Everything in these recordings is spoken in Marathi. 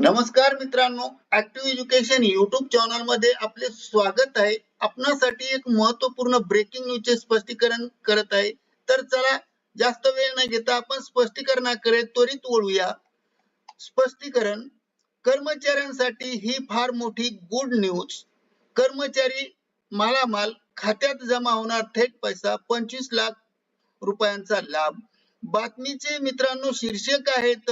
नमस्कार मित्रांनो ऍक्टिव्ह एज्युकेशन युट्यूब चॅनलमध्ये आपले स्वागत आहे. आपणासाठी एक महत्त्वपूर्ण ब्रेकिंग न्यूज चे स्पष्टीकरण करत आहे. तर चला जास्त वेळ न घेता आपण स्पष्टीकरणाकडे त्वरित वळूया. स्पष्टीकरण कर्मचाऱ्यांसाठी ही फार मोठी गुड न्यूज कर्मचारी मालामाल खात्यात जमा होणार थेट पैसा पंचवीस लाख रुपयांचा लाभ. बातमीचे मित्रांनो शीर्षक आहेत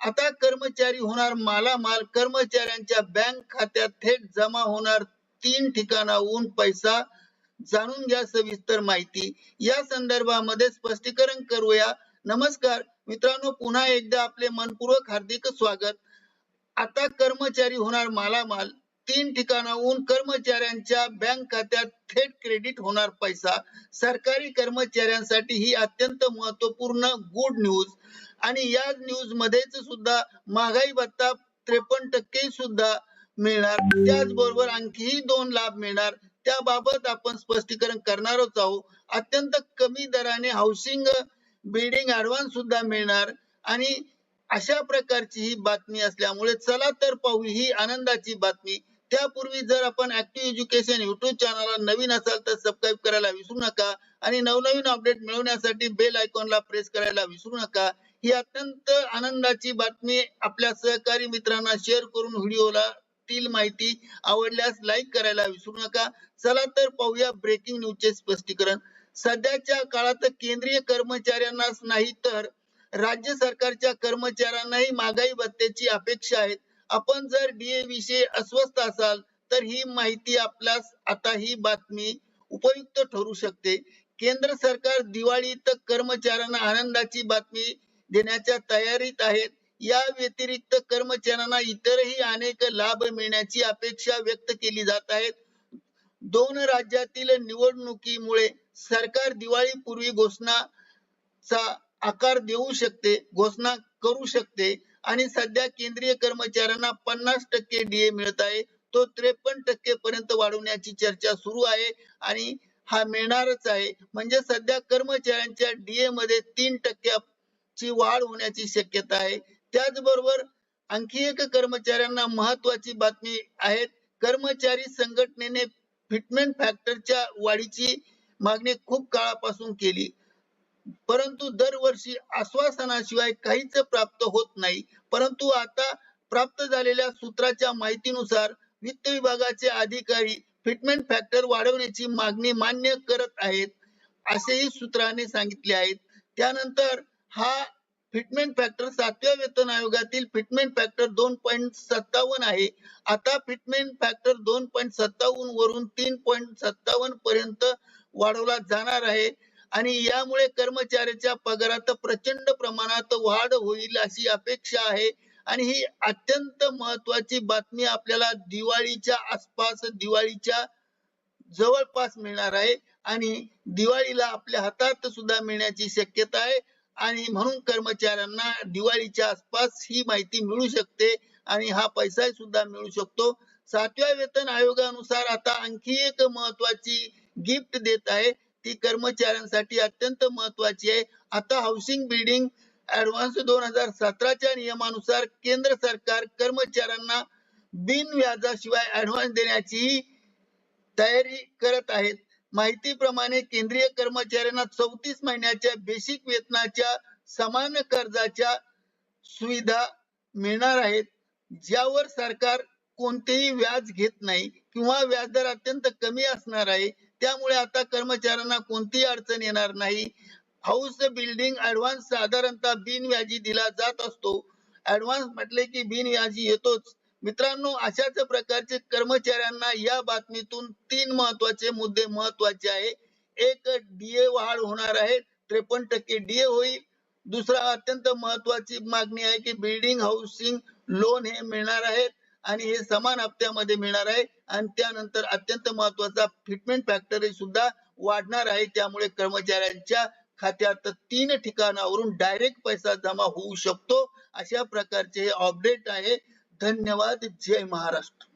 आता कर्मचारी होणार मालामाल कर्मचाऱ्यांच्या बँक खात्यात थेट जमा होणार. तीन ठिकाणाहून पैसा. जाणून घ्या सविस्तर माहिती. या संदर्भामध्ये स्पष्टीकरण करूया. नमस्कार. मित्रांनो पुन्हा एकदा आपले मनपूर्वक हार्दिक स्वागत. आता कर्मचारी होणार मालामाल तीन ठिकाणाहून कर्मचाऱ्यांच्या बँक खात्यात थेट क्रेडिट होणार पैसा. सरकारी कर्मचाऱ्यांसाठी ही अत्यंत महत्त्वपूर्ण गुड न्यूज आणि या न्यूज मध्येच सुद्धा महागाई भत्ता त्रेपन्न टक्के सुद्धा मिळणार. त्याचबरोबर आणखीही दोन लाभ मिळणार. त्याबाबत आपण स्पष्टीकरण करणारच आहोत. अत्यंत कमी दराने हाऊसिंग बिल्डिंग ऍडव्हान्स सुद्धा मिळणार. आणि अशा प्रकारची ही बातमी असल्यामुळे चला तर पाहू ही आनंदाची बातमी. त्यापूर्वी जर आपण ऍक्टिव्ह एज्युकेशन युट्यूब चॅनलला नवीन असाल तर सबस्क्राईब करायला विसरू नका आणि नवनवीन अपडेट मिळवण्यासाठी बेल आयकॉनला प्रेस करायला विसरू नका. ही अत्यंत आनंदाची बातमी आपल्या सहकारी मित्रांना शेअर करून व्हिडिओला तील माहिती आवडल्यास लाईक करायला विसरू नका. चला तर पाहूया ब्रेकिंग न्यूजचे स्पष्टीकरण. सध्याच्या काळात केंद्रीय कर्मचाऱ्यांनाच नाही तर राज्य सरकारच्या कर्मचाऱ्यांनाही महागाई भत्त्याची अपेक्षा आहे. आपण जर डीए विषयी अस्वस्थ असाल तर ही माहिती आपल्यास आता ही बातमी उपयुक्त ठरू शकते. केंद्र सरकार दिवाळीत कर्मचाऱ्यांना आनंदाची बातमी देण्याच्या तयारीत आहेत. या व्यतिरिक्त कर्मचाऱ्यांना इतरही अनेक लाभ मिळण्याची अपेक्षा व्यक्त केली जात आहे दोन राज्यातील निवडणुकीमुळे सरकार दिवाळीपूर्वी घोषणाचा आकार देऊ शकते घोषणा करू शकते. आणि सध्या केंद्रीय कर्मचाऱ्यांना पन्नास टक्के डीए मिळत आहे. तो त्रेपन्न टक्के पर्यंत वाढवण्याची चर्चा सुरू आहे आणि हा मिळणारच आहे. म्हणजे सध्या कर्मचाऱ्यांच्या डीए मध्ये तीन टक्क्याची वाढ होण्याची शक्यता आहे. त्याचबरोबर आणखी एक कर्मचाऱ्यांना महत्वाची बातमी आहे. कर्मचारी संघटनेने फिटमेंट फॅक्टरच्या वाढीची मागणी खूप काळापासून केली. परंतु दरवर्षी आश्वासनाशिवाय काहीच प्राप्त होत नाही. परंतु आता प्राप्त झालेल्या सूत्राच्या माहितीनुसार वित्त विभागाचे अधिकारी फिटमेंट फॅक्टर वाढवण्याची मागणी मान्य करत आहेत असेही सूत्राने सांगितले आहेत. त्यानंतर हा फिटमेंट फॅक्टर सातव्या वेतन आयोगातील फिटमेंट फॅक्टर दोन पॉईंट सत्तावन्न आहे. आता फिटमेंट फॅक्टर दोन पॉईंट सत्तावन्न वरून तीन पॉईंट सत्तावन्न पर्यंत वाढवला जाणार आहे. आणि यामुळे कर्मचाऱ्याच्या पगारात प्रचंड प्रमाणात वाढ होईल अशी अपेक्षा आहे. आणि ही अत्यंत महत्वाची बातमी आपल्याला दिवाळीच्या आसपास दिवाळीच्या जवळपास मिळणार आहे. आणि दिवाळीला आपल्या हातात सुद्धा मिळण्याची शक्यता आहे. आणि म्हणून कर्मचाऱ्यांना दिवाळीच्या आसपास ही माहिती मिळू शकते आणि हा पैसा सुद्धा मिळू शकतो. सातव्या वेतन आयोगानुसार आता आणखी एक महत्वाची गिफ्ट देत आहे. ती कर्मचाऱ्यांसाठी अत्यंत महत्वाची आहे. आता हाऊसिंग बिल्डिंग ऍडव्हान्स दोन हजार सतराच्या नियमानुसार केंद्र सरकार कर्मचाऱ्यांना बिनव्याजाशिवाय ऍडव्हान्स देण्याची तयारी करत आहेत. माहितीप्रमाणे केंद्रीय कर्मचाऱ्यांना चौतीस महिन्याच्या बेसिक वेतनाच्या समान कर्जाच्या सुविधा मिळणार आहेत. ज्यावर सरकार कोणतेही व्याज घेत नाही किंवा व्याजदर अत्यंत कमी असणार आहे. त्यामुळे आता कर्मचाऱ्यांना कोणतीही अडचण येणार नाही. हाऊस बिल्डिंग ऍडव्हान्स साधारणतः बिनव्याजी दिला जात असतो. ऍडव्हान्स म्हटले की बिनव्याजी येतोच. मित्रांनो अशाच प्रकारचे कर्मचाऱ्यांना या बातमीतून तीन महत्त्वाचे मुद्दे महत्त्वाचे आहे. एक डीए वाढ होणार आहे. त्रेपन्न टक्के डीए होईल. दुसरा अत्यंत महत्वाची मागणी आहे की बिल्डिंग हाऊसिंग लोन हे मिळणार आहेत. आणि हे समान हप्त्यामध्ये मिळणार आहे. आणि त्यानंतर अत्यंत महत्त्वाचा फिटमेंट फॅक्टर सुद्धा वाढणार आहे. त्यामुळे कर्मचाऱ्यांच्या खात्यात तीन ठिकाणावरून डायरेक्ट पैसा जमा होऊ शकतो. अशा प्रकारचे हे अपडेट आहे. धन्यवाद. जय महाराष्ट्र.